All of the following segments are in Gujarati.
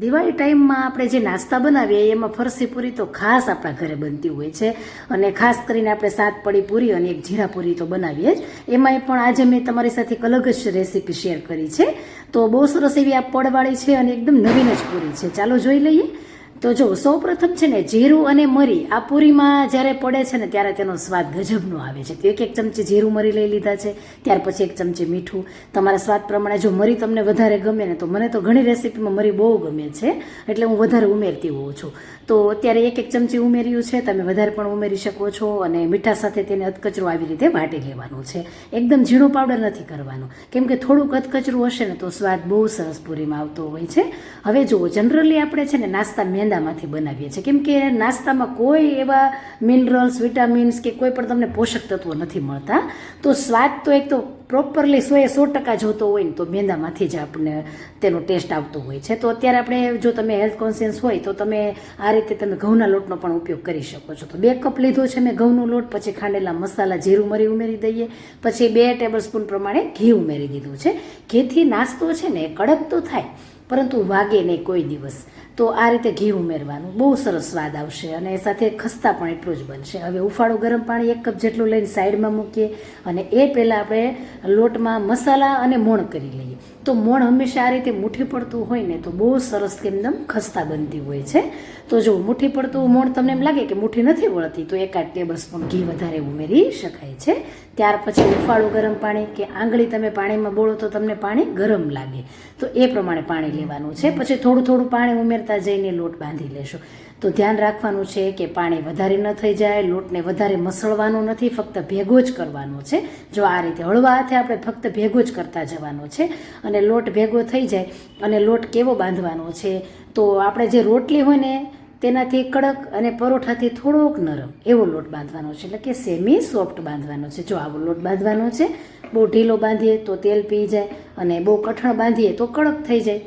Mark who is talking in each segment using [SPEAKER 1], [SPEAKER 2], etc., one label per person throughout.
[SPEAKER 1] દિવાળી ટાઈમમાં આપણે જે નાસ્તા બનાવીએ, એમાં ફરસી પૂરી તો ખાસ આપણા ઘરે બનતી હોય છે. અને ખાસ કરીને આપણે સાત પડી પૂરી અને એક જીરા પૂરી તો બનાવીએ જ. એમાંય પણ આજે મેં તમારી સાથે એક અલગ જ રેસીપી શેર કરી છે. તો બહુ સરસ એવી આ પડવાળી છે અને એકદમ નવીન જ પૂરી છે. ચાલો જોઈ લઈએ. તો જો સૌ પ્રથમ છે ને, જીરું અને મરી આ પૂરીમાં જ્યારે પડે છે ને, ત્યારે તેનો સ્વાદ ગજબનો આવે છે. તો એક એક ચમચી જીરું મરી લઈ લીધા છે, ત્યાર પછી એક ચમચી મીઠું. તમારા સ્વાદ પ્રમાણે જો મરી તમને વધારે ગમે ને, તો મને તો ઘણી રેસીપીમાં મરી બહુ ગમે છે, એટલે હું વધારે ઉમેરતી હોઉં છું. તો અત્યારે એક એક ચમચી ઉમેર્યું છે, તમે વધારે પણ ઉમેરી શકો છો અને મીઠા સાથે તેને અધકચરું આવી રીતે વાટી લેવાનું છે. એકદમ ઝીણો પાવડર નથી કરવાનો. કેમ કે થોડુંક અધકચરું હશે ને, તો સ્વાદ બહુ સરસ પૂરીમાં આવતો હોય છે. હવે જુઓ, જનરલી આપણે છે ને, નાસ્તા મેંદામાંથી બનાવીએ છીએ. કેમ કે નાસ્તામાં કોઈ એવા મિનરલ્સ વિટામિન્સ કે કોઈ પણ તમને પોષક તત્વો નથી મળતા. તો સ્વાદ તો એક તો પ્રોપરલી સો એ સો ટકા જોતો હોય ને તો મેંદામાંથી જ આપણને તેનો ટેસ્ટ આવતો હોય છે. તો અત્યારે આપણે જો તમે હેલ્થ કોન્શિયસ હોય તો તમે આ રીતે તમે ઘઉંના લોટનો પણ ઉપયોગ કરી શકો છો. તો બે કપ લીધો છે મેં ઘઉંનો લોટ, પછી ખાંડેલા મસાલા, જીરું મરી ઉમેરી દઈએ. પછી બે ટેબલ સ્પૂન પ્રમાણે ઘી ઉમેરી દીધું છે. ઘીથી નાસ્તો છે ને એ કડક તો થાય પરંતુ વાગે નહીં કોઈ દિવસ. તો આ રીતે ઘી ઉમેરવાનું બહુ સરસ સ્વાદ આવશે અને સાથે ખસ્તા પણ એટલું જ બનશે. હવે ઉફાળું ગરમ પાણી એક કપ જેટલું લઈને સાઈડમાં મૂકીએ અને એ પહેલાં આપણે લોટમાં મસાલા અને મોણ કરી લઈએ. તો મોણ હંમેશા આ રીતે મુઠ્ઠી પડતું હોય ને તો બહુ સરસ એકદમ ખસ્તા બનતી હોય છે. તો જો મુઠ્ઠી પડતું મોણ તમને એમ લાગે કે મુઠ્ઠી નથી વળતી, તો એકાદ ટેબલ સ્પૂન ઘી વધારે ઉમેરી શકાય છે. ત્યાર પછી ઉફાળું ગરમ પાણી કે આંગળી તમે પાણીમાં બોળો તો તમને પાણી ગરમ લાગે. તો એ પ્રમાણે પાણી લેવાનું છે. પછી થોડું થોડું પાણી ઉમેરતા જઈને લોટ બાંધી લેશો. તો ધ્યાન રાખવાનું છે કે પાણી વધારે ન થઈ જાય, લોટને વધારે મસળવાનો નથી, ફક્ત ભેગો જ કરવાનો છે. જો આ રીતે હળવા હાથે આપણે ફક્ત ભેગો જ કરતા જવાનો છે અને લોટ ભેગો થઈ જાય અને લોટ કેવો બાંધવાનો છે, તો આપણે જે રોટલી હોય ને તેનાથી કડક અને પરોઠાથી થોડોક નરમ એવો લોટ બાંધવાનો છે, એટલે કે સેમી સોફ્ટ બાંધવાનો છે. જો આવો લોટ બાંધવાનો છે, બહુ ઢીલો બાંધીએ તો તેલ પી જાય અને બહુ કઠણ બાંધીએ તો કડક થઈ જાય.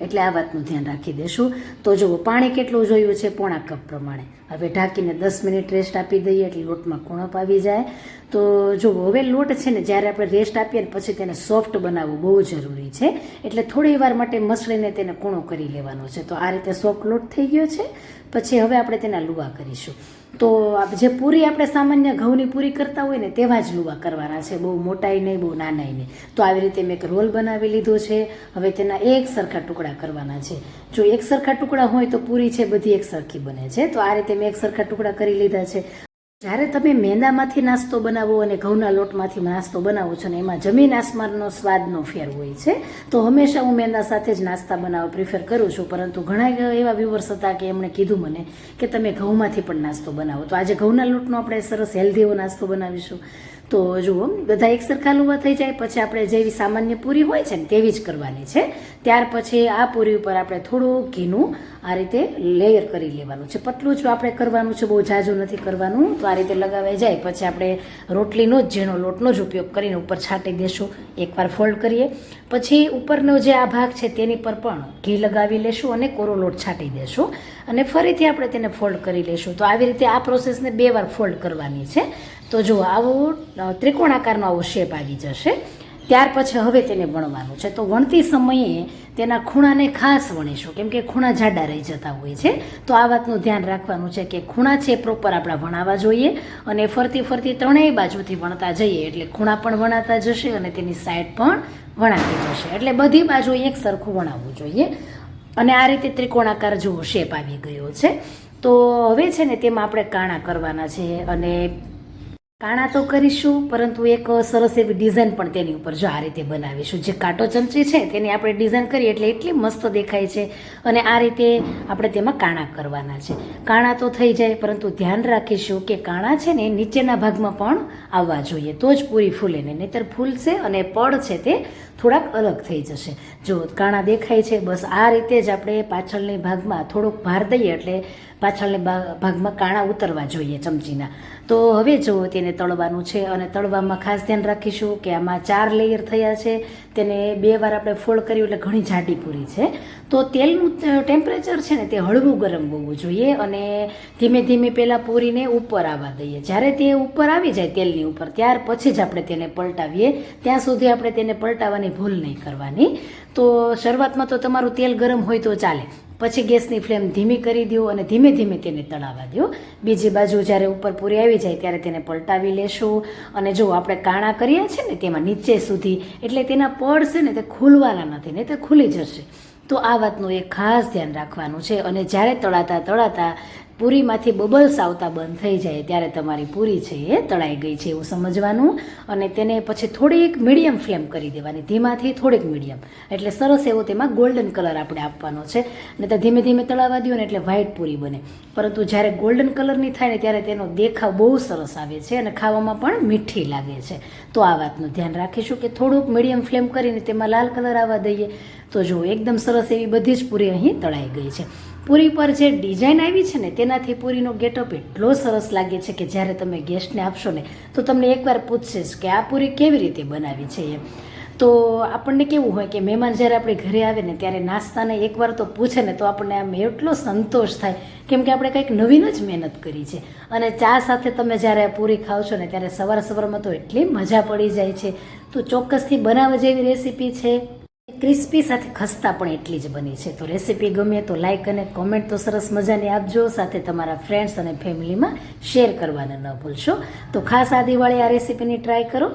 [SPEAKER 1] એટલે આ વાતનું ધ્યાન રાખી દેશું. તો જુઓ, પાણી કેટલું જોયું છે? પોણા કપ પ્રમાણે. હવે ઢાંકીને દસ મિનિટ રેસ્ટ આપી દઈએ એટલે લોટમાં કુણપ આવી જાય. તો જુઓ, હવે લોટ છે ને, જ્યારે આપણે રેસ્ટ આપીએ ને પછી તેને સોફ્ટ બનાવવું બહુ જરૂરી છે. એટલે થોડી વાર માટે મસળીને તેને કૂણો કરી લેવાનો છે. તો આ રીતે સોફ્ટ લોટ થઈ ગયો છે. પછી હવે આપણે તેના લુવા કરીશું. તો જે પૂરી આપણે સામાન્ય ઘઉંની પૂરી કરતા હોય ને તેવા જ લુવા કરવાના છે. બહુ મોટાઈ નહીં, બહુ નાનાઈ નહીં. તો આવી રીતે મેં એક રોલ બનાવી લીધો છે. હવે તેના એક સરખા ટુકડા કરવાના છે. જો એક સરખા ટુકડા હોય તો પૂરી છે, બધી એક સરખી બને છે. તો આ રીતે મેં એક સરખા ટુકડા કરી લીધા છે. જ્યારે તમે મેંદામાંથી નાસ્તો બનાવો અને ઘઉંના લોટમાંથી નાસ્તો બનાવો છો ને એમાં જમીન આસમાનનો સ્વાદનો ફેર હોય છે, તો હંમેશા હું મેંદા સાથે જ નાસ્તા બનાવવા પ્રિફર કરું છું. પરંતુ ઘણા એવા વ્યુવર્સ હતા કે એમણે કીધું મને કે તમે ઘઉંમાંથી પણ નાસ્તો બનાવો. તો આજે ઘઉંના લોટનો આપણે સરસ હેલ્ધી એવો નાસ્તો બનાવીશું. તો જુઓ, બધા એક સરખા લુવા થઈ જાય, પછી આપણે જેવી સામાન્ય પૂરી હોય છે ને તેવી જ કરવાની છે. ત્યાર પછી આ પૂરી ઉપર આપણે થોડું ઘીનું આ રીતે લેયર કરી લેવાનું છે. પતલું જ આપણે કરવાનું છે, બહુ ઝાઝું નથી કરવાનું, તો આ રીતે લગાવાઈ જાય. પછી આપણે રોટલીનો જ ઝીણો લોટનો જ ઉપયોગ કરીને ઉપર છાંટી દેશું. એકવાર ફોલ્ડ કરીએ. પછી ઉપરનો જે આ ભાગ છે, તેની પર પણ ઘી લગાવી લેશું અને કોરો લોટ છાંટી દેશું. અને ફરીથી આપણે તેને ફોલ્ડ કરી લેશું. તો આવી રીતે આ પ્રોસેસને બે વાર ફોલ્ડ કરવાની છે. તો જો આવો ત્રિકોણાકારનો આવો શેપ આવી જશે. ત્યાર પછી હવે તેને વણવાનું છે. તો વણતી સમયે તેના ખૂણાને ખાસ વણીશું. કેમ કે ખૂણા જાડા રહી જતા હોય છે. તો આ વાતનું ધ્યાન રાખવાનું છે કે ખૂણા છે પ્રોપર આપણા વણાવવા જોઈએ અને ફરતી ફરતી ત્રણેય બાજુથી વણતા જઈએ એટલે ખૂણા પણ વણાતા જશે અને તેની સાઈડ પણ વણાતી જશે. એટલે બધી બાજુ એક સરખું વણાવવું જોઈએ. અને આ રીતે ત્રિકોણાકાર જેવો શેપ આવી ગયો છે. તો હવે છે ને તેમાં આપણે કાણા કરવાના છે અને કાણા તો કરીશું, પરંતુ એક સરસ એવી ડિઝાઇન પણ તેની ઉપર જો આ રીતે બનાવીશું. જે કાંટો ચમચી છે, તેની આપણે ડિઝાઇન કરીએ એટલે એટલી મસ્ત દેખાય છે અને આ રીતે આપણે તેમાં કાણા કરવાના છે. કાણા તો થઈ જાય, પરંતુ ધ્યાન રાખીશું કે કાણા છે ને નીચેના ભાગમાં પણ આવવા જોઈએ. તો જ પૂરી ફૂલે ને, નહીતર ફૂલશે અને પડ છે તે થોડાક અલગ થઈ જશે. જો કાણા દેખાય છે, બસ આ રીતે જ આપણે પાછળની ભાગમાં થોડોક ભાર દઈએ એટલે પાછળની ભાગમાં કાણા ઉતરવા જોઈએ ચમચીના. તો હવે જો તેને તળવાનું છે અને તળવામાં ખાસ ધ્યાન રાખીશું કે આમાં ચાર લેયર થયા છે. તેને બે વાર આપણે ફોલ્ડ કર્યું એટલે ઘણી જાડી પૂરી છે. તો તેલનું ટેમ્પરેચર છે ને તે હળવું ગરમ હોવું જોઈએ અને ધીમે ધીમે પહેલાં પૂરીને ઉપર આવવા દઈએ. જ્યારે તે ઉપર આવી જાય તેલની ઉપર, ત્યાર પછી જ આપણે તેને પલટાવીએ. ત્યાં સુધી આપણે તેને પલટાવવાની ભૂલ નહીં કરવાની. તો શરૂઆતમાં તો તમારું તેલ ગરમ હોય તો ચાલે. પછી ગેસની ફ્લેમ ધીમી કરી દો અને ધીમે ધીમે તેને તળાવવા દો. બીજી બાજુ જ્યારે ઉપર પૂરી આવી જાય ત્યારે તેને પલટાવી લેશું. અને જો આપણે કાણા કરીએ છીએ ને તેમાં નીચે સુધી, એટલે તેના પડ છે ને તે ખુલવાના નથી ને તે ખુલી જશે. તો આ વાતનું એક ખાસ ધ્યાન રાખવાનું છે. અને જ્યારે તળાતા તળાતા પૂરીમાંથી બબલ્સ આવતા બંધ થઈ જાય ત્યારે તમારી પૂરી છે એ તળાઈ ગઈ છે એવું સમજવાનું. અને તેને પછી થોડીક મીડિયમ ફ્લેમ કરી દેવાની. ધીમાથી થોડીક મીડિયમ. એટલે સરસ એવો તેમાં ગોલ્ડન કલર આપણે આપવાનો છે. ને તો ધીમે ધીમે તળાવવા દો ને એટલે વ્હાઈટ પૂરી બને. પરંતુ જ્યારે ગોલ્ડન કલરની થાય ને ત્યારે તેનો દેખાવ બહુ સરસ આવે છે અને ખાવામાં પણ મીઠી લાગે છે. તો આ વાતનું ધ્યાન રાખીશું કે થોડુંક મીડિયમ ફ્લેમ કરીને તેમાં લાલ કલર આવવા દઈએ તો જો એકદમ સરસ એવી બધી જ પૂરી અહીં તળાઈ ગઈ છે. પૂરી પર જે ડિઝાઇન આવી છે ને, તેનાથી પૂરીનો ગેટઅપ એટલો સરસ લાગે છે કે જ્યારે તમે ગેસ્ટને આપશો ને, તો તમને એકવાર પૂછશે કે આ પૂરી કેવી રીતે બનાવી છે એમ. તો આપણને કેવું હોય કે મહેમાન જ્યારે આપણે ઘરે આવે ને, ત્યારે નાસ્તાને એકવાર તો પૂછે ને, તો આપણને આમ એટલો સંતોષ થાય, કેમ કે આપણે કંઈક નવીન જ મહેનત કરી છે. અને ચા સાથે તમે જ્યારે પૂરી ખાવ છો ને, ત્યારે સવાર સવારમાં તો એટલી મજા પડી જાય છે. તો ચોક્કસથી બનાવવા જેવી રેસીપી છે? ક્રિસ્પી સાથે ખસ્તા પણ એટલી જ બની છે. તો રેસીપી ગમે તો લાઇક અને કોમેન્ટ તો સરસ મજાની આપજો. સાથે તમારા ફ્રેન્ડ્સ અને ફેમિલીમાં શેર કરવાને ન ભૂલશો. તો ખાસ આ દિવાળી આ રેસીપીની ટ્રાય કરો.